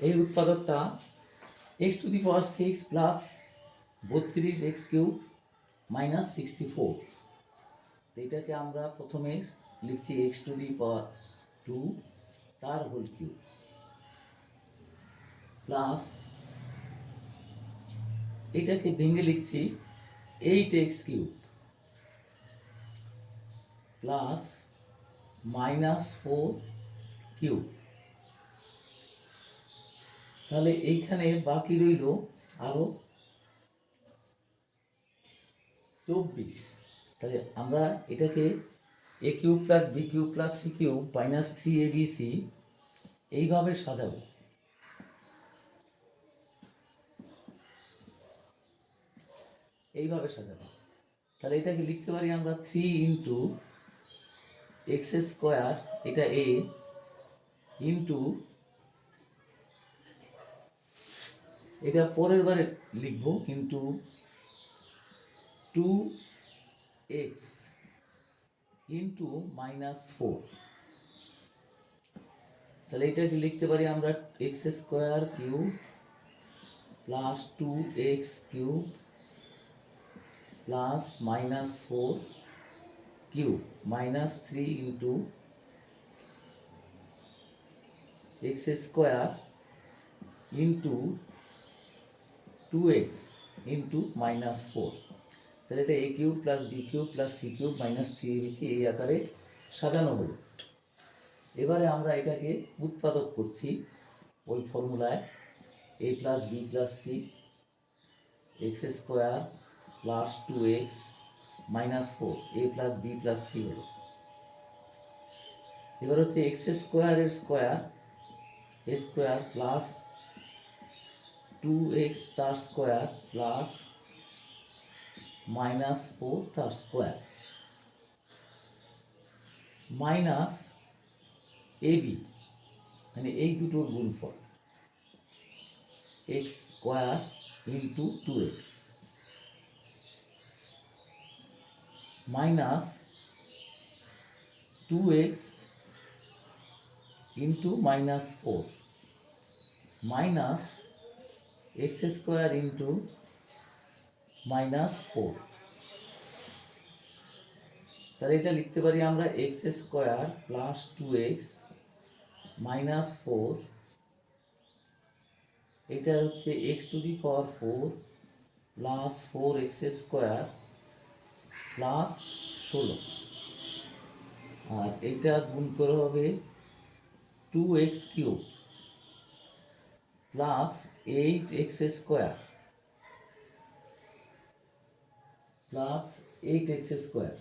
এই উৎপাদকটা x to the power six plus বত্রিশ x cube minus sixty four এটাকে আমরা প্রথমে লিখছি x to the power two তার হোল কিউব প্লাস এটাকে ভেঙে লিখছি eight x cube plus minus four cube তাহলে এইখানে বাকি রইল আরও চব্বিশ। তাহলে আমরা এটাকে a cube plus b cube plus c cube minus three a b c এইভাবে সাজাবো। এইভাবে সাজাবো। তাহলে এটাকে লিখতে পারি আমরা থ্রি ইন্টু এক্স স্কোয়ার এটা এ ইন্টু এটা পরের বারে লিখব into two x into minus four তাহলে এটাকে লিখতে পারি আমরা x square cube plus two x cube plus minus four cube minus three into x square into two x into minus four তাহলে এটা a cube plus b cube plus c cube minus three ABC এই আকারে সাজানো হলো। এবারে আমরা এটাকে উৎপাদক করছি ওই ফর্মুলায় a plus b plus c x square plus two x minus four a plus b plus c হলো। এবার হচ্ছে এক্স স্কোয়ারের square a square plus two x তার স্কোয়ার প্লাস মাইনাস ফোর তার স্কোয়ার মাইনাস এবি মানে এই দুটোর গুণফল। X square into two x minus two x into minus four minus x square into minus four. তাহলে এটা লিখতে পারি আমরা x square plus two x minus four. এটা হচ্ছে x to the power four plus four x square plus ষোলো। আর এটা গুণ করে হবে two x cube. Plus eight x square. Plus eight x square.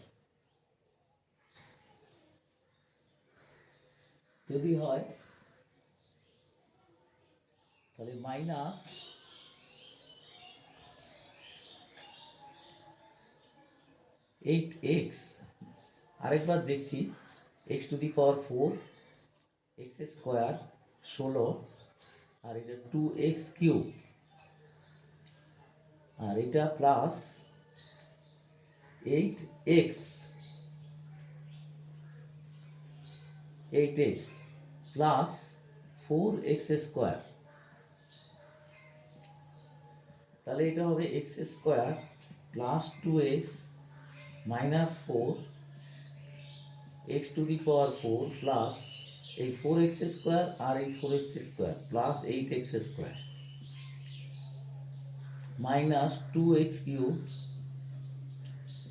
যদি হয়, তাহলে মাইনাস এইট এক্স। আরেকবার দেখছি, x to the power four, x square ষোলো আর এটা টু এক্স কিউব আর এটা plus eight x eight x plus four x square তাহলে এটা হবে x square plus two x minus four x to the power four plus এই four x square আর এই four x square plus eight x square minus two x cube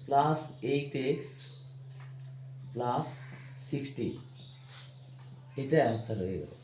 plus eight x plus sixty এটা answer হয়ে গেল।